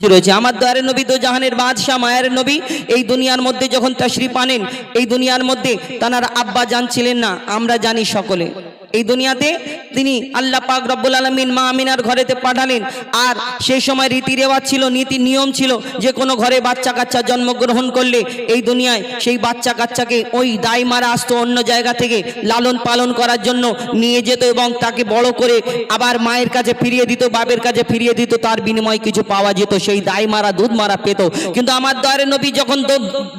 রয়েছে, আমার দয়ারে নবী তো জাহানের বাদশাহ, মায়ের নবী, এই দুনিয়ার মধ্যে যখন তশরিফ আনেন, এই দুনিয়ার মধ্যে তানার আব্বা জানছিলেন না, আমরা জানি সকলে। এই দুনিয়াতে তিনি আল্লাহ পাক রব্বুল আলমিন মা আমিনার ঘরেতে পাঠালেন। আর সেই সময় রীতি রেওয়াজ ছিল, নীতি নিয়ম ছিল যে কোনো ঘরে বাচ্চা কাচ্চা জন্মগ্রহণ করলে এই দুনিয়ায় সেই বাচ্চা কাচ্চাকে ওই দায় মারা আসতো অন্য জায়গা থেকে লালন পালন করার জন্য নিয়ে যেত এবং তাকে বড় করে আবার মায়ের কাছে ফিরিয়ে দিত বাবের কাছে ফিরিয়ে দিত, তার বিনিময়ে কিছু পাওয়া যেত, সেই দায় মারা দুধ মারা পেত। কিন্তু আমার দয়ারে নবী যখন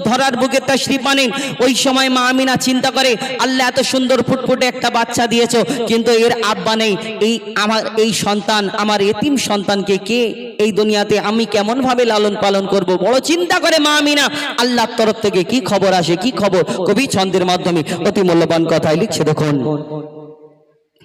ধরার বুকে তশরিফ আনেন, ওই সময় মা আমিনা চিন্তা করে, আল্লাহ এত সুন্দর ফুটফুটে একটা বাচ্চা দিয়েছ কিন্তু এর আব্বা নেই। এই আমার, এই সন্তান, আমার এতিম সন্তানকে কে এই দুনিয়াতে আমি কেমন ভাবে লালন পালন করব? বড় চিন্তা করে মা আমিনা। আল্লাহর তরফ থেকে কি খবর আসে, কি খবর? কবি ছন্দের মাধ্যমে অতি মূল্যবান কথাই লিখছে দেখুন।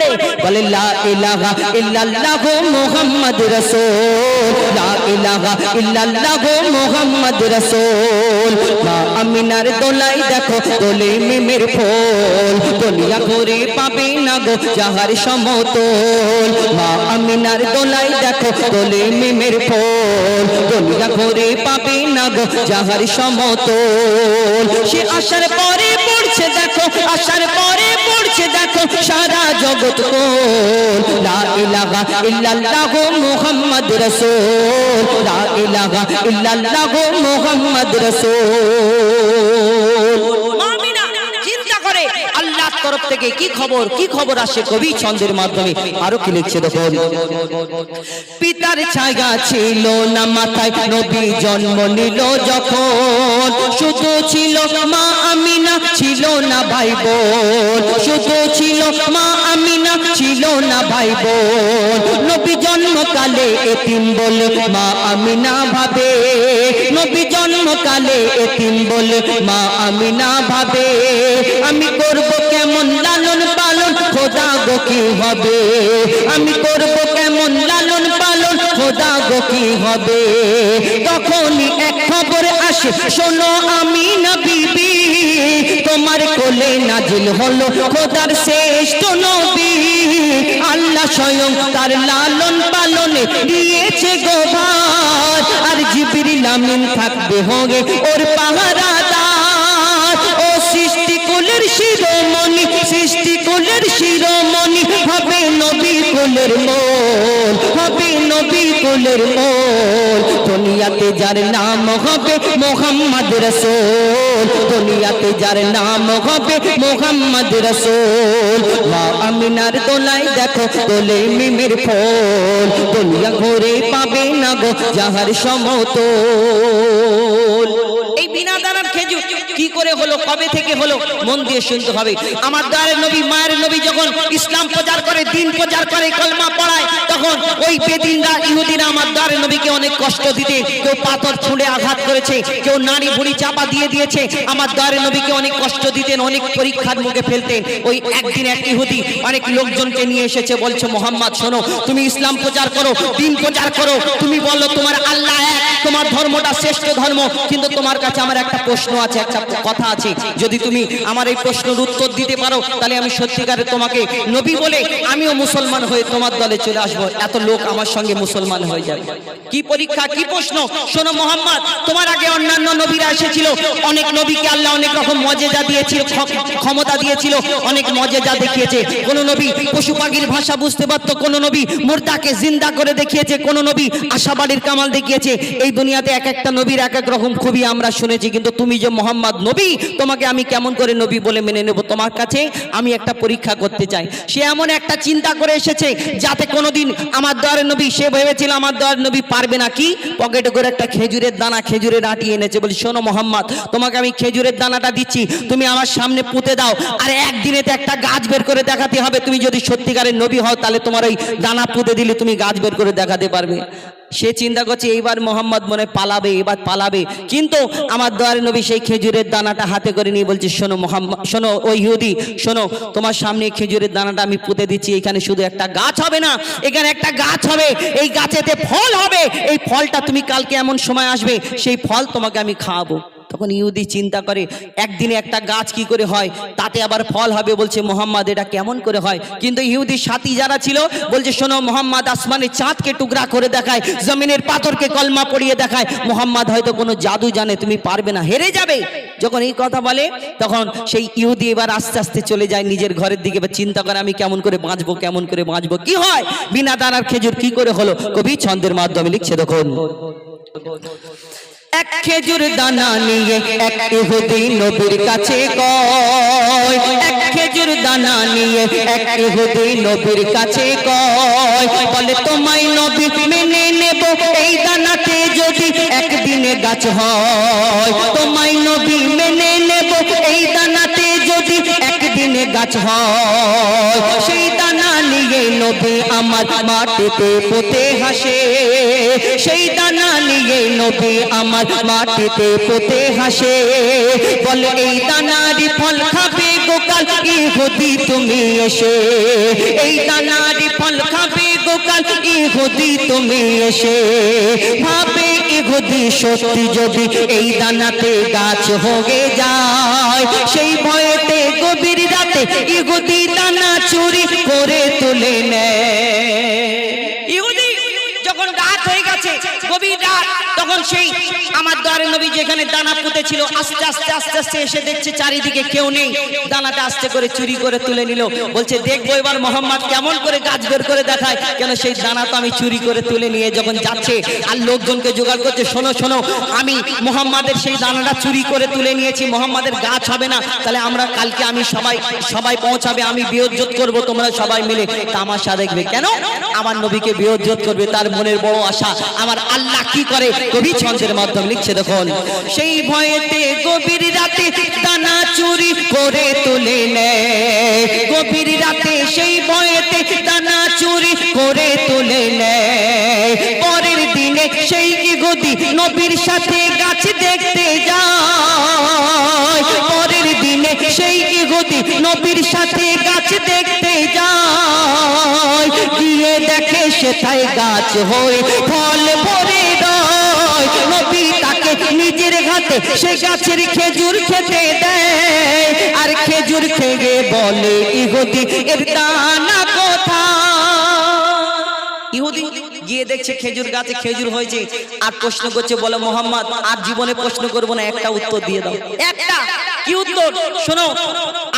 পড়ে বলে, লা ইলাহা ইল্লাল্লাহ মুহাম্মদ রাসূল। লা ইলাহা ইল্লাল্লাহ মুহাম্মদ রাসূল। মা আমিনার দোলাই দেখো, দোলে মিমের ফোল। দুনিয়া ঘুরে পাবে না গো যাহার সমতল। মা আমিনার দোলাই দেখো, দোলে মিমের ফোল। দুনিয়া ঘুরে পাবে না গো যাহার সমতল। সে আসার পরে পড়ছে দেখো আসার পরে পড়ছে দেখো, সারা জগৎ কোল। লা ইলাহা ইল্লাল্লাহ মুহাম্মদ রাসূল। লা ইলাহা ইল্লাল্লাহ তরফ থেকে কি খবর কি খবর আসে কবি ছন্দের মাধ্যমে? আরও কি লিখছে দেখুন। পিতার ছায়া ছিল না মাথায়, নবী জন্ম নিল যখন। শুধু ছিল মা আমিনা, ছিল না ভাই বোন। শুধু ছিল মা আমিনা, ছিল না ভাই বোন। নবী জন্মকালে এতিম বলে মা আমিনা ভাবে। নবী জন্মকালে এতিম বলে, মা, আমি না ভাবে, আমি করব কেমন লালন পালন, খোদা গো কি হবে? আমি করব কেমন লালন পালন, খোদা গো কি হবে? তখনই এক খবর আসে, শোনো, আমি না বিবি তোমার কোলে নাজিল হলো খোদার শ্রেষ্ঠ নবী। আল্লাহ স্বয়ং তার লালন পালনে দিয়েছে গোভার আর জিবরিল নামিন থাকবে হবে ওর পাহারাদার। ও সৃষ্টি কুলের শিরোমণি সৃষ্টি কুলের শিরোমণি হবে নবী কুলের মোল হবে নবী কুলের মোল দুনিয়াতে যার নাম হবে মোহাম্মদ রসুল। দুনিয়াতে যার নাম হবে মোহাম্মদ রসুল। মা আমিনার দেখো দোলে মিমের ফোল দুনিয়া ঘুরে পাবে না গো যাহার সমতল। এই বিনা দানার খেজুর কি করে হলো, কবে থেকে হলো, মন দিয়ে শুনতে হবে। আমার দয়ার নবী, মায়ের নবী যখন ইসলাম প্রচার করে, দিন প্রচার করে, কলমা পড়ায়, তখন ওই বেদিনরা, ইহুদিরা আমার দয়ার নবীকে অনেক কষ্ট দিতে, কেউ পাথর ছুঁড়ে আঘাত করেছে, কেউ নারী ভুড়ি চাপা দিয়ে দিয়েছে, আমার দয়ার নবীকে অনেক কষ্ট দিতেন, অনেক পরীক্ষার মুখে ফেলতেন। ওই একদিন এক ইহুদি অনেক লোকজনকে নিয়ে এসেছে, বলছে, মোহাম্মদ, শোনো, তুমি ইসলাম প্রচার করো, দিন প্রচার করো, তুমি বলো তোমার আল্লাহ এক, তোমার ধর্মটা শ্রেষ্ঠ ধর্ম, কিন্তু তোমার কাছে আমার একটা প্রশ্ন আছে, একটা কথা আছে। যদি তুমি আমার এই প্রশ্নের উত্তর দিতে পারো, তাহলে আমি সত্যিকারে তোমাকে নবী বলে আমিও মুসলমান হয়ে তোমার দলে চলে আসব। এত লোক আমার সঙ্গে মুসলমান হয়ে যাবে। কি পরীক্ষা, কি প্রশ্ন? শোনো মোহাম্মদ, তোমার আগে অন্যান্য নবীরা এসেছিল। অনেক নবীকে আল্লাহ অনেক রকম মজেজা দিয়েছিল ক্ষমতা দিয়েছিল, অনেক মজেজা দেখিয়েছে। কোন নবী পশু পাখির ভাষা বুঝতে পারতো, কোন নবী মুর্দাকে জিন্দা করে দেখিয়েছে, কোন নবী আশাবাড়ির কামাল দেখিয়েছে। এই দুনিয়াতে এক একটা নবীর এক এক রকম খুবই আমরা শুনেছি, কিন্তু তুমি যে মোহাম্মদ নবী, তোমাকে আমি কেমন করে নবী বলে মেনে নেব? তোমার কাছে আমি একটা পরীক্ষা করতে চাই। সে এমন একটা চিন্তা করে এসেছে যাতে কোনোদিন আমার দয়ার নবী, সে ভেবেছিল আমার দয়ার নবী পারবে না কি? পকেটে করে একটা খেজুরের দানা খেজুরের আটি এনেছে বলি, শোনো মোহাম্মদ, তোমাকে আমি খেজুরের দানাটা দিচ্ছি, তুমি আমার সামনে পুঁতে দাও। আর একদিনে তো একটা গাছ বের করে দেখাতে হবে। তুমি যদি সত্যিকারের নবী হও, তাহলে তোমার ওই দানা পুঁতে দিলে তুমি গাছ বের করে দেখাতে পারবে। সে চিন্তা করছে, এইবার মোহাম্মদ মনে পালাবে এবার পালাবে। কিন্তু আমার দয়ার নবী সেই খেজুরের দানাটা হাতে করে নিয়ে বলছে, শোনো মোহাম্মদ, শোনো ওই ইহুদি, শোনো, তোমার সামনে খেজুরের দানাটা আমি পুঁতে দিচ্ছি, এখানে শুধু একটা গাছ হবে না, এখানে একটা গাছ হবে, এই গাছেতে ফল হবে, এই ফলটা তুমি কালকে এমন সময় আসবে, সেই ফল তোমাকে আমি খাওয়াবো। তখন ইহুদি চিন্তা করে, একদিনে একটা গাছ কি করে হয়, তাতে আবার ফল হবে বলছে মোহাম্মদ, এটা কেমন করে হয়? কিন্তু ইহুদির সাথী যারা ছিল, বলছে শোনো মোহাম্মদ, আসমানের চাঁদকে টুকরা করে দেখায়, জমিনের পাথরকে কলমা পড়িয়ে দেখায়, মোহাম্মদ হয়তো কোনো জাদু জানে, তুমি পারবে না, হেরে যাবে। যখন এই কথা বলে, তখন সেই ইহুদি এবার আস্তে আস্তে চলে যায় নিজের ঘরের দিকে, এবার চিন্তা করে আমি কেমন করে বাঁচবো, কেমন করে বাঁচবো, কি হয়? বিনা দানার খেজুর কি করে হলো? কবি ছন্দের মাধ্যমে লিখছে দেখুন। এক খেজুর দানা নিয়ে এক ইহুদি নবীর কাছে কয়। এক খেজুর দানা নিয়ে এক ইহুদি নবীর কাছে কয়। বলে, তোমায় নবী মেনে নেব, এই যদি একদিনে গাছ হয়। তোমায় নবী মেনে নেব, এই দানাতে যদি একদিনে গাছ হয়। সেই দানা নিয়ে নবী আমার মাটিতে পোতে হাসে। সেই দানা নিয়ে নবী আমার মাটিতে পোতে হাসে। বলে, এই দানারি ফল খাবে গোকাল ইহুদি, তুমি এসে। এই দানারি ফল খাবে গোকাল ইহুদি, তুমি এসে। ভাবে ইহুদি, সত্যি যদি এই দানাতে গাছ হয়ে যায়, সেই ভয়েতে গভীর রাতে ইহুদি দানা চুরি করে তুলে নেয়। সেই আমার দ্বারে নবী যেখানে দানা পুঁতে ছিল আস্তে আস্তে আস্তে আস্তে এসে দেখছে চারিদিকে কেউ নেই। দানাটা আস্তে করে চুরি করে তুলে নিল। বলছে, দেখব এবার মোহাম্মদ কেমন করে গাছ বের করে দেখায়। কেন সেই দানা তো আমি চুরি করে তুলে নিয়ে যখন যাচ্ছে আর লোকজনকে জোগাড় করছে, শোনো শোনো, আমি মোহাম্মদের সেই দানাটা চুরি করে তুলে নিয়েছি, মোহাম্মদের গাছ হবে না। তাহলে আমরা কালকে আমি সবাই সবাই পৌঁছাবে, আমি বিয়োজ্জত করব তোমরা সবাই মিলে। তামাশা দেখবে। কেন? আমার নবীকে বিয়োজ্জত করবে, তার মনের বড় আশা। আমার আল্লাহ কি করে? কবি ছন্দের মাধ্যমে লিখছে দেখুন। সেই ভয়েতে গভীর রাতে দানা চুরি করে তুলে নেয়। গভীর রাতে সেই ভয়েতে দানা চুরি করে তুলে নেয়। পরের দিনে সেই ইহুদি নবীর সাথে গাছ দেখতে যায়। পরের দিনে সেই ইহুদি নবীর সাথে গাছ দেখতে যায়। গিয়ে দেখে সেটাই গাছ হয়ে। ফল ভরে সে গাছের খেজুর খেতে দেয় আর খেজুর খেয়ে বলে ইহুদি এর দানা কথা ইহুদি গিয়ে দেখছে খেজুর গাছে খেজুর হয়েছে। আর প্রশ্ন করছে বলে মোহাম্মদ আর জীবনে প্রশ্ন করব না একটা উত্তর দিয়ে দাও। একটা? কি উত্তর? শোনো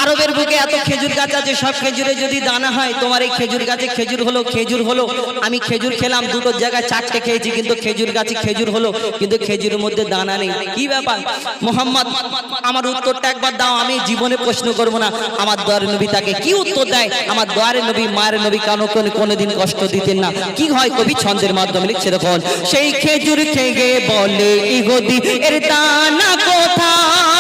আরবের বুকে এত খেজুর গাছ আছে, সব খেজুরে যদি দানা হয়, তোমার এই খেজুর গাছে খেজুর হলো খেজুর হলো। আমি খেজুর খেলাম, দুটো জায়গায় চারটে খেয়েছি, কিন্তু খেজুর গাছে খেজুর হলো, কিন্তু খেজুরের মধ্যে দানা নেই। কি ব্যাপার? মোহাম্মদ, আমার উত্তরটা একবার দাও, আমি জীবনে প্রশ্ন করব না। আমার দোয়ারে নবী তাকে কি উত্তর দেয়? আমার দোয়ারে নবী, মায়ের নবী কানো কোনো কোনোদিন কষ্ট দিতেন না। কি হয় কবি ছন্দের মাধ্যমে লিখছে দেখুন সেই খেজুর খেয়ে বলে ইগদি এর দানা কোথায়?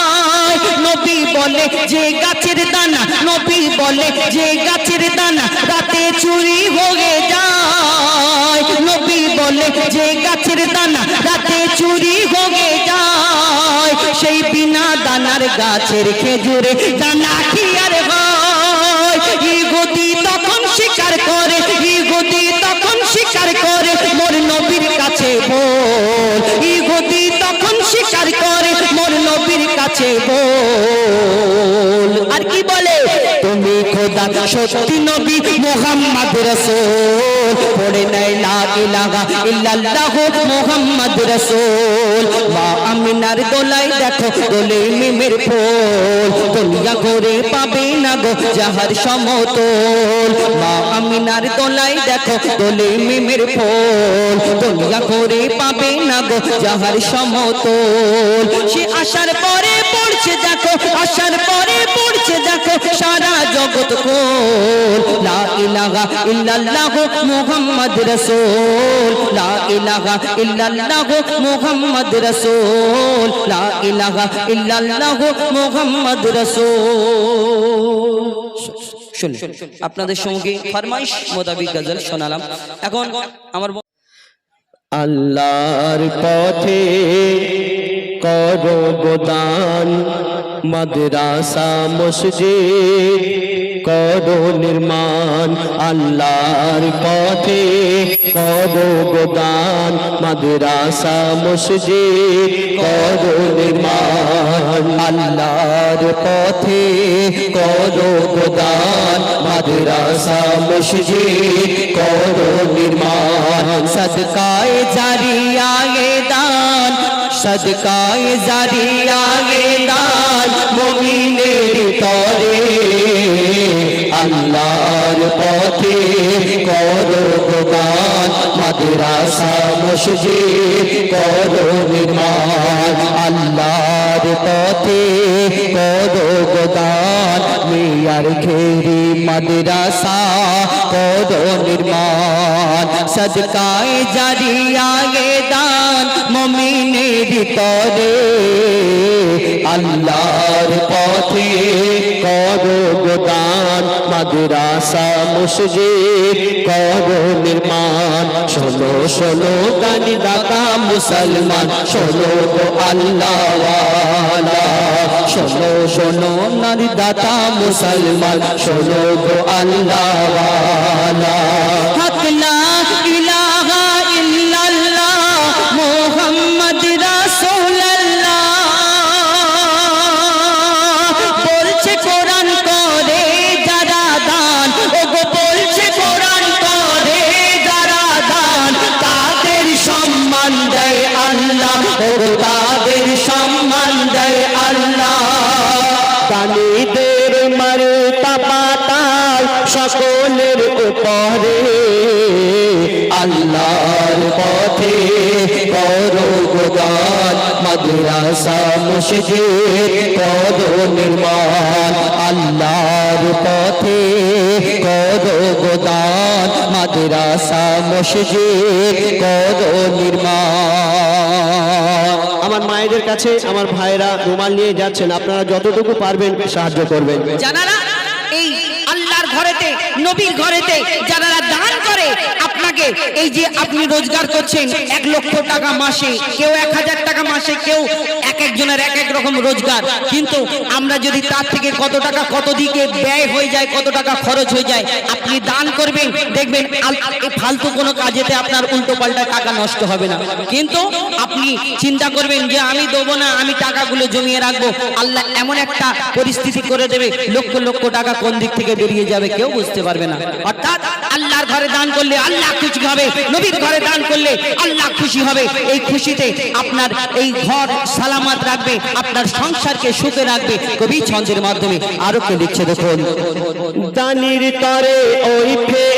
নবী বলে, যে গাছের দানা, নবী বলে, যে গাছের দানা রাতে চুরি হয়ে যায়। নবী বলে, যে গাছের দানা রাতে চুরি হয়ে যায়। সেই বিনা দানার গাছের খেজুরে দানা কি আর হয়? ইহুদি তখন স্বীকার করে ইহুদি তখন স্বীকার করে, মোর নবীর কাছে বল। তখন স্বীকার করে কাছে বল। আর কি বলে? তুমি খোদা সত্যি নবী মোহাম্মদ রসুল। পড়ে নাই লা ইল্লাল্লাহ মোহাম্মদ রসুল। মা আমিনার দোলাই দেখো, দোলে মিমের ফুল। দুনিয়া ঘুরে পাবে না গো যাহার সমতল। মা আমিনার দোলাই দেখো, দোলে মিমের ফুল। দুনিয়া ঘুরে পাবে না গো যাহার সমতল। সে আসার পরে পড়ছে দেখো আসার পরে পড়ছে দেখো, সারা জগৎ কোল লা ইলাহা ইল্লাল্লাহ মুহাম্মদ রাসূল, লা ইলাহা ইল্লাল্লাহ মুহাম্মদ রাসূল, লা ইলাহা ইল্লাল্লাহ মুহাম্মদ রাসূল। শুনুন, আপনাদের সঙ্গে ফরমাইশ মোতাবিক গজল শোনালাম। এখন আমার আল্লাহর পথে করো গোদান, মাদ্রাসা, মসজিদ। করো নির্মাণ, আল্লাহর পথে। করো গোদান, মাদ্রাসা, মসজিদ। করো নির্মাণ, আল্লাহর পথে। করো গোদান, মাদ্রাসা, মসজিদ। করো নির্মাণ, সদকায়ে জারিয়ায়ে দান সদকায়ে জারিয়ায়ে দান মুমিনের তরে। আল্লাহর পথে করো গোদান মাদ্রাসা, মসজিদ, করো নির্মাণ। আল্লাহর পথে করো গোদান মিয়ার খেরি মাদ্রাসা, করো নির্মাণ। সদকায়ে জারিয়ায়ে দান মুমিনের তরে আল্লাহর পথে করো গোদান, মাদ্রাসা, মসজিদ, করো নির্মাণ। শোনো শোনো গানি দাতা মুসলমান, শোনো গো আল্লাহ শোনো শোনো নারী দাতা মুসলমান, শোনো গো আল্লাহ হক লা উপরে আল্লাহর পথে করো গোদান মাদ্রাসা মসজিদ করো নির্মাণ আল্লাহর পথে করো গোদান মাদ্রাসা মসজিদ করো নির্মাণ। আমার মায়েদের কাছে আমার ভাইরা রুমাল নিয়ে যাচ্ছেন আপনারা যতটুকু পারবেন সাহায্য করবেন। জানারা নবীর ঘরেতে যারা দান করে আপনাকে এই যে আপনি রোজগার করছেন এক লক্ষ টাকা মাসে, কেউ এক হাজার টাকা মাসে, কেউ এক একজনের এক এক রকম রোজগার। কিন্তু আমরা যদি তার থেকে কত টাকা কত দিকে ব্যয় হয়ে যায়, কত টাকা খরচ হয়ে যায়, আপনি দান করবেন, দেখবেন ফালতু কোনো কাজেতে আপনার উল্টো পাল্টা টাকা নষ্ট হবে না। কিন্তু আপনি চিন্তা করবেন যে আমি দেবো না, আমি টাকাগুলো জমিয়ে রাখব। আল্লাহ এমন একটা পরিস্থিতি করে দেবে, লক্ষ লক্ষ টাকা কোন দিক থেকে বেরিয়ে যাবে কেউ বুঝতে পারবে না। অর্থাৎ আল্লাহর ঘরে দান করলে আল্লাহ খুশি নবীর ঘরে দান করলে আল্লাহ খুশি হবে। এই খুশিতে আপনার এই ঘর সালামাত রাখবে, আপনার সংসারকে সুখে রাখবে, কবি ছন্দের মাধ্যমে আরও কে লিখছে দেখুন। দানির তরে ওই ফেরেশতারা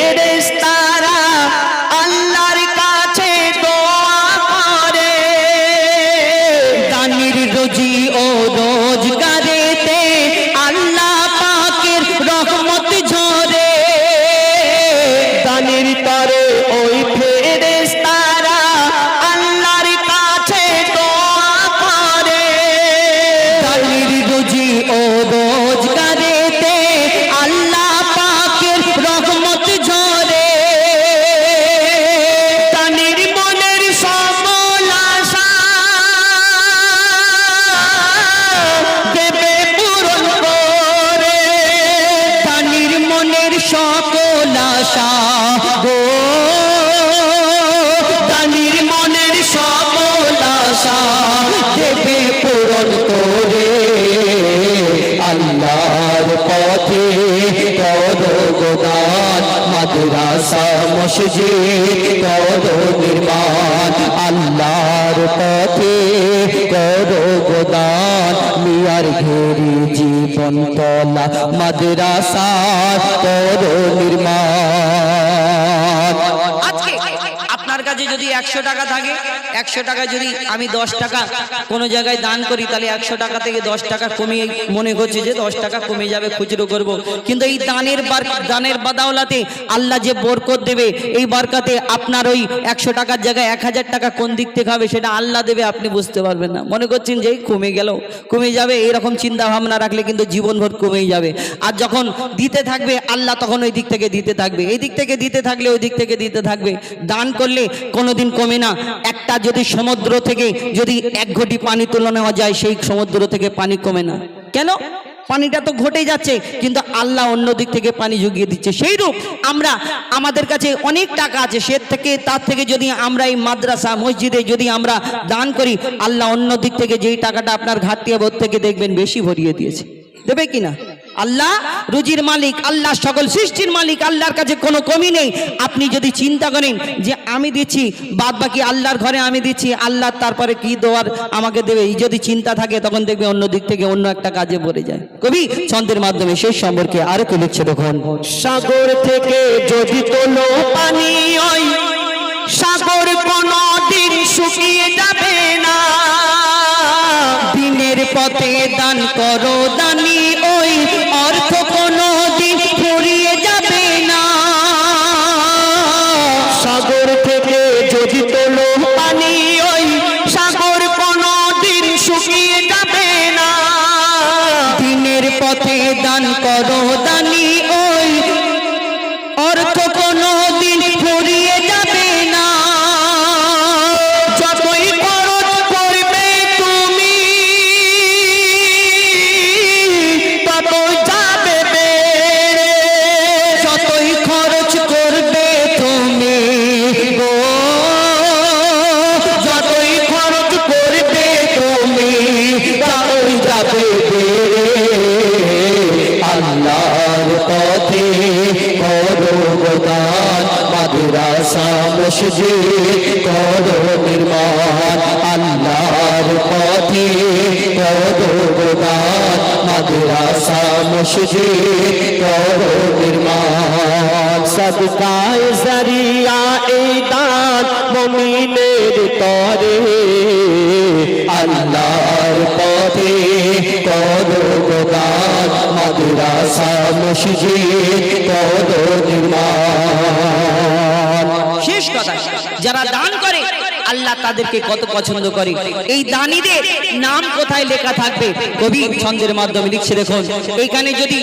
মসজিদ করো নির্মাণ আল্লাহর পথে করো গোদান, মিয়ার ঘেরি জীবন তলা মাদ্রাসা করো নির্মাণ। আজকে আপনার কাছে যদি একশো টাকা থাকে একশো টাকা যদি আমি দশ টাকা কোনো জায়গায় দান করি, তাহলে একশো টাকা থেকে দশ টাকা কমিয়ে মনে করছে যে দশ টাকা কমে যাবে, খুচরো করব। কিন্তু এই দানের বার, দানের বাদাওলাতে আল্লাহ যে বরকত দেবে, এই বারকাতে আপনার ওই একশো টাকার জায়গায় এক হাজার টাকা কোন দিক থেকে হবে সেটা আল্লাহ দেবে, আপনি বুঝতে পারবেন না। মনে করছেন যে কমে গেল, কমে যাবে এইরকম চিন্তা ভাবনা রাখলে কিন্তু জীবনভর কমেই যাবে। আর যখন দিতে থাকবে, আল্লাহ তখন ওই দিক থেকে দিতে থাকবে। এই দিক থেকে দিতে থাকলে ওই দিক থেকে দিতে থাকবে। দান করলে কোনোদিন কমে না। একটা যদি সমুদ্র থেকে যদি এক ঘটি পানি তুলে নেওয়া যায়, সেই সমুদ্র থেকে পানি কমে না। কেন? পানিটা তো ঘটে যাচ্ছে, কিন্তু আল্লাহ অন্য দিক থেকে পানি জুগিয়ে দিচ্ছে। সেই রূপ আমরা, আমাদের কাছে অনেক টাকা আছে, সে থেকে, তার থেকে যদি আমরা এই মাদ্রাসা, মসজিদে যদি আমরা দান করি, আল্লাহ অন্য দিক থেকে যেই টাকাটা আপনার ঘাটতি বোধ থেকে দেখবেন, বেশি ভরিয়ে দিয়েছে। দেবে কিনা? আল্লাহ রুজির মালিক, আল্লাহ সকল সৃষ্টির মালিক, আল্লাহর কাছে কোনো কমি নেই। আপনি যদি চিন্তা করেন যে আমি দিচ্ছি বাদ বাকি আল্লাহর ঘরে আমি দিচ্ছি, আল্লাহ তারপরে কি দেওয়ার আমাকে দেবে? এই যদি চিন্তা থাকে, তখন দেখবে অন্য দিক থেকে অন্য একটা কাজে পড়ে যায়। কবি, ছন্দের মাধ্যমে সেই সম্পর্কে আরও কি লিখছে তখন সাগর থেকে যদি তোলো পানি সাগর কোনো দিন শুকিয়ে যাবে পথে দান করো দানি মসজিদ করো নির্মাণ সদকায় জরিয়া এই দান মমিনের তরে আল্লাহর পথে করো গোদান মাদ্রাসা মসজিদ করো যারা দান আল্লাহ তাদেরকে কত পছন্দ করে। এই দানিদের নাম কোথায় লেখা থাকবে? কবি ছন্দের মাধ্যমে লিখছে, দেখুন। এইখানে যদি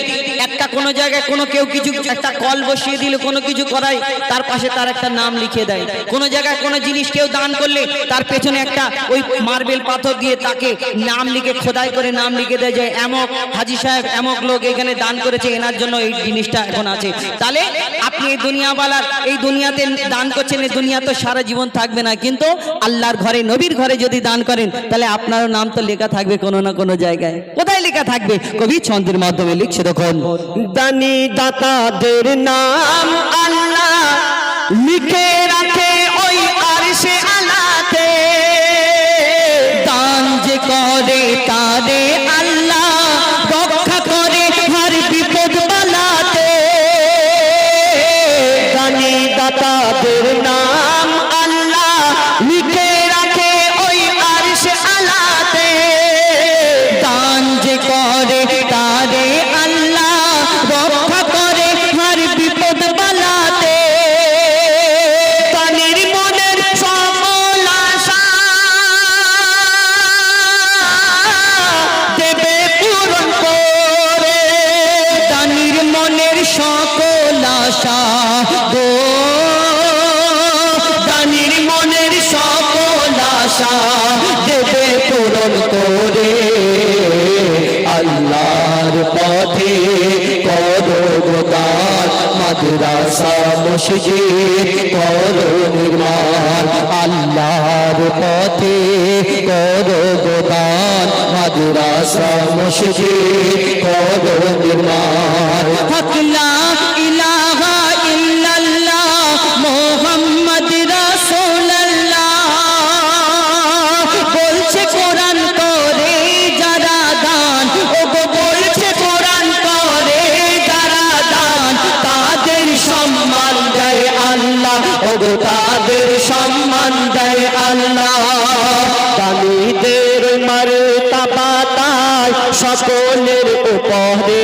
একটা কোনো জায়গায় কোনো কেউ কিছু, একটা কল বসিয়ে দিল, কোনো কিছু করায়, তার পাশে তার একটা নাম লিখে দেয়। কোনো জায়গায় কোনো জিনিস কেউ দান করলে, তার পেছনে একটা ওই মার্বেল পাথর দিয়ে তাকে নাম লিখে, খোদাই করে নাম লিখে দেয় যে, এমক হাজি সাহেব, এমক লোক এখানে দান করেছে, এনার জন্য এই জিনিসটা এখন আছে। তাহলে আপনি এই দুনিয়াওয়ালার, এই দুনিয়াতে দান করছেন, এই দুনিয়া তো সারা জীবন থাকবে না। কিন্তু আল্লাহর ঘরে, নবীর ঘরে যদি দান করেন, তাহলে আপনারও নাম তো লেখা থাকবে কোনো না কোনো জায়গায়। কোথায় লেখা থাকবে? কবি ছন্দের মাধ্যমে লিখছে তখন দানি দাতাদের নাম আল্লাহ। লিখে রাখে ওই আরশে আলাতে দান যে করে তারে আল্লাহ, রক্ষা করে হর বিপদ বালাতে। দানি দাতাদের নাম মসজিদ করো নির্মাণ আল্লাহর পথে করো গোদান মাদ্রাসা মসজিদ করো নির্মাণ আল্লাহ। দানিদের মারতাবা তাই সকলের উপরে।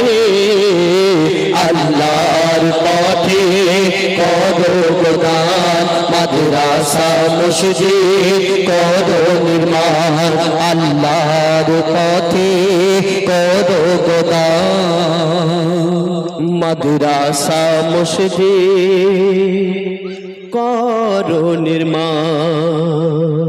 আল্লাহর পথে গোদান মাদ্রাসা, মসজিদ করো নির্মাণ। আল্লাহর পথে গোদান মাদ্রাসা, মসজিদ। কর নির্মাণ